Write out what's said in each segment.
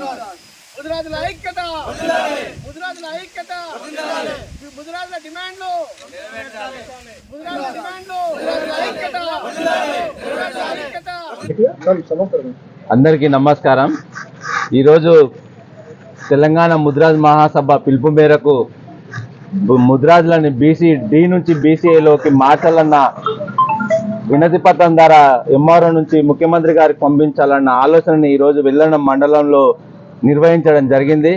ముదిరాజుల ఐక్యత. ముదిరాజుల ఐక్యత. ముదిరాజుల డిమాండ్లు. ముదిరాజుల డిమాండ్లు. ఐక్యత. ఐక్యత. అందరికీ నమస్కారం. ఈరోజు తెలంగాణ ముద్రాజ్ మహాసభ పిలుపు మేరకు ముద్రాజులని బీసీ డి నుంచి బీసీఏలోకి మార్చాలన్న వినతి పత్రం ద్వారా ఎంఆర్ఓ నుంచి ముఖ్యమంత్రి గారికి పంపించాలన్న ఆలోచనని ఈరోజు వెళ్ళడం మండలంలో నిర్వహించడం జరిగింది.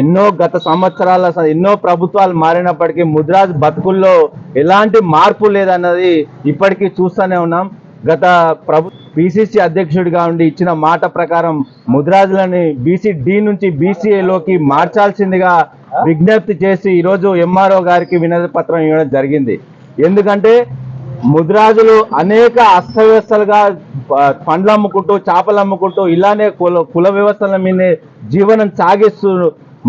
ఎన్నో గత సంవత్సరాల ఎన్నో ప్రభుత్వాలు మారినప్పటికీ ముద్రాజ్ బతుకుల్లో ఎలాంటి మార్పు లేదన్నది ఇప్పటికీ చూస్తూనే ఉన్నాం. గత ప్రభు పిసిసి అధ్యక్షుడిగా ఉండి ఇచ్చిన మాట ప్రకారం ముద్రాజులని బీసీ డి నుంచి బీసీఏలోకి మార్చాల్సిందిగా విజ్ఞప్తి చేసి ఈరోజు ఎంఆర్ఓ గారికి వినతి పత్రం ఇవ్వడం జరిగింది. ఎందుకంటే ముద్రాజులు అనేక అస్తవ్యస్తలుగా పండ్లు అమ్ముకుంటూ చేపలు అమ్ముకుంటూ ఇలానే కుల కుల వ్యవస్థల మీదే జీవనం సాగిస్తూ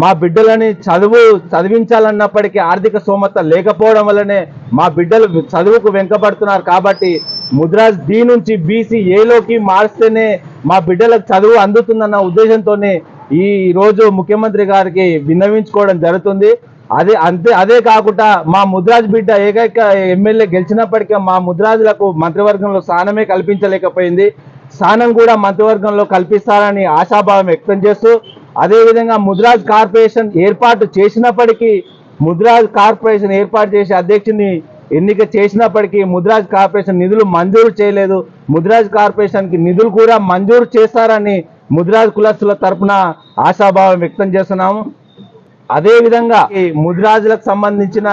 మా బిడ్డలని చదువు చదివించాలన్నప్పటికీ ఆర్థిక సోమత లేకపోవడం వల్లనే మా బిడ్డలు చదువుకు వెంకబడుతున్నారు కాబట్టి ముద్రాజ్ డి నుంచి బీసీ ఏలోకి మారిస్తేనే మా బిడ్డలకు చదువు అందుతుందన్న ఉద్దేశంతోనే ఈ రోజు ముఖ్యమంత్రి గారికి విన్నవించుకోవడం జరుగుతుంది. అదే అంతే అదే కాకుండా మా ముద్రాజ్ బిడ్డ ఏకైక ఎమ్మెల్యే గెలిచినప్పటికీ మా ముద్రాజులకు మంత్రివర్గంలో స్థానమే కల్పించలేకపోయింది. స్థానం కూడా మంత్రివర్గంలో కల్పిస్తారని ఆశాభావం వ్యక్తం చేస్తూ అదేవిధంగా ముద్రాజ్ కార్పొరేషన్ ఏర్పాటు చేసినప్పటికీ ముద్రాజ్ కార్పొరేషన్ ఏర్పాటు చేసి అధ్యక్షుని ఎన్నిక చేసినప్పటికీ ముద్రాజ్ కార్పొరేషన్ నిధులు మంజూరు చేయలేదు. ముద్రాజ్ కార్పొరేషన్కి నిధులు కూడా మంజూరు చేస్తారని ముద్రాజ్ కులస్తుల తరఫున ఆశాభావం వ్యక్తం చేస్తున్నాము. అదే విధంగా ఈ ముద్రాజులకు సంబంధించిన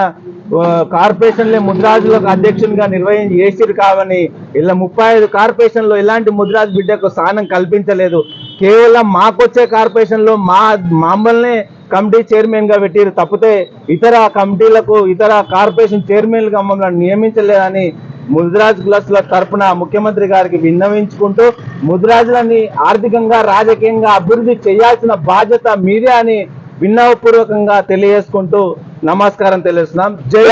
కార్పొరేషన్లే ముద్రాజులకు అధ్యక్షునిగా నిర్వహించి చేసిరు కావని ఇలా ముప్పై ఐదు కార్పొరేషన్లో ఎలాంటి ముద్రాజ్ బిడ్డకు స్థానం కల్పించలేదు. కేవలం మాకొచ్చే కార్పొరేషన్లో మా మమ్మల్ని కమిటీ చైర్మన్గా పెట్టిరు తప్పితే ఇతర కమిటీలకు ఇతర కార్పొరేషన్ చైర్మన్లుగా మమ్మల్ని నియమించలేదని ముద్రాజ్ క్లస్ల తరపున ముఖ్యమంత్రి గారికి విన్నవించుకుంటూ ముద్రాజులని ఆర్థికంగా రాజకీయంగా అభివృద్ధి చేయాల్సిన బాధ్యత మీదే అని విన్నవపూర్వకంగా తెలియజేసుకుంటూ నమస్కారం తెలియజేస్తున్నాం జై